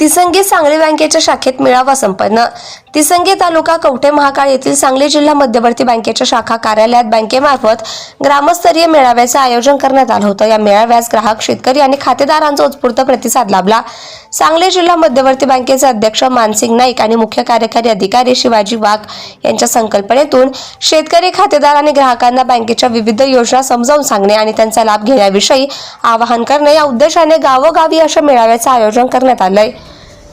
तिसंगी सांगली बँकेच्या शाखेत मेळावा संपन्न. तिसंगी तालुका कवठे महाकाळ येथील सांगली जिल्हा मध्यवर्ती बँकेच्या शाखा कार्यालयात बँकेमार्फत ग्रामस्तरीय मेळाव्याचं आयोजन करण्यात आलं होतं. या मेळाव्यास ग्राहक शेतकरी आणि खातेदारांचा उत्स्फूर्त प्रतिसाद लाभला. सांगली जिल्हा मध्यवर्ती बँकेचे अध्यक्ष मानसिंग नाईक आणि मुख्य कार्यकारी अधिकारी शिवाजी वाघ यांच्या संकल्पनेतून शेतकरी खातेदार आणि ग्राहकांना बँकेच्या विविध योजना समजावून सांगणे आणि त्यांचा लाभ घेण्याविषयी आवाहन करणे या उद्देशाने गावोगावी अशा मेळाव्याचं आयोजन करण्यात आलंय.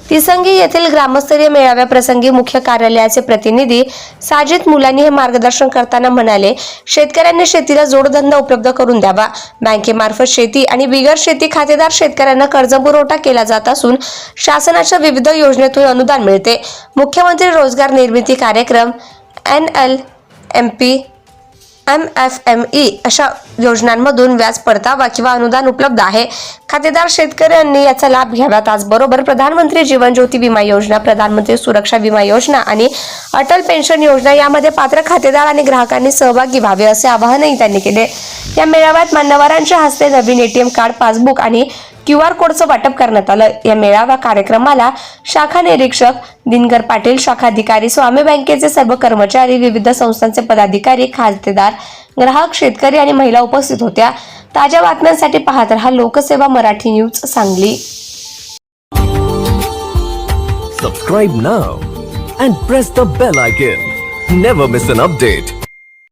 तिसंगी येथील ग्रामस्तरीय मेळाव्याप्रसंगी मुख्य कार्यालयाचे प्रतिनिधी साजिद मुलांनी हे मार्गदर्शन करताना म्हणाले शेतकऱ्यांनी शेतीला जोडधंदा उपलब्ध करून द्यावा. बँकेमार्फत शेती आणि बिगर शेती खातेदार शेतकऱ्यांना कर्जपुरवठा केला जात असून शासनाच्या विविध योजनेतून अनुदान मिळते. मुख्यमंत्री रोजगार निर्मिती कार्यक्रम N L M P M F M E अशा योजनांमधून व्याज परतावा किंवा अनुदान उपलब्ध आहे. खातेदार शेतकऱ्यांनी याचा लाभ घ्यावा त्याचबरोबर प्रधानमंत्री जीवन ज्योती विमा योजना प्रधानमंत्री सुरक्षा विमा योजना आणि अटल पेन्शन योजना यामध्ये पात्र खातेदार आणि ग्राहकांनी सहभागी व्हावे असे आवाहनही त्यांनी केले. या मेळाव्यात मान्यवरांच्या हस्ते नवीन एटीएम कार्ड पासबुक आणि क्यू आर कोडचं वाटप करण्यात आलं. या मेळावा कार्यक्रमाला शाखा निरीक्षक दिनकर पाटील शाखा अधिकारी स्वामी बँकेचे सर्व कर्मचारी विविध संस्थांचे पदाधिकारी खातेदार ग्राहक शेतकरी आणि महिला उपस्थित होत्या. ताज्या बातम्यांसाठी पाहत रहा Lokseva Marathi news Sangli. Subscribe now and press the bell icon never miss an update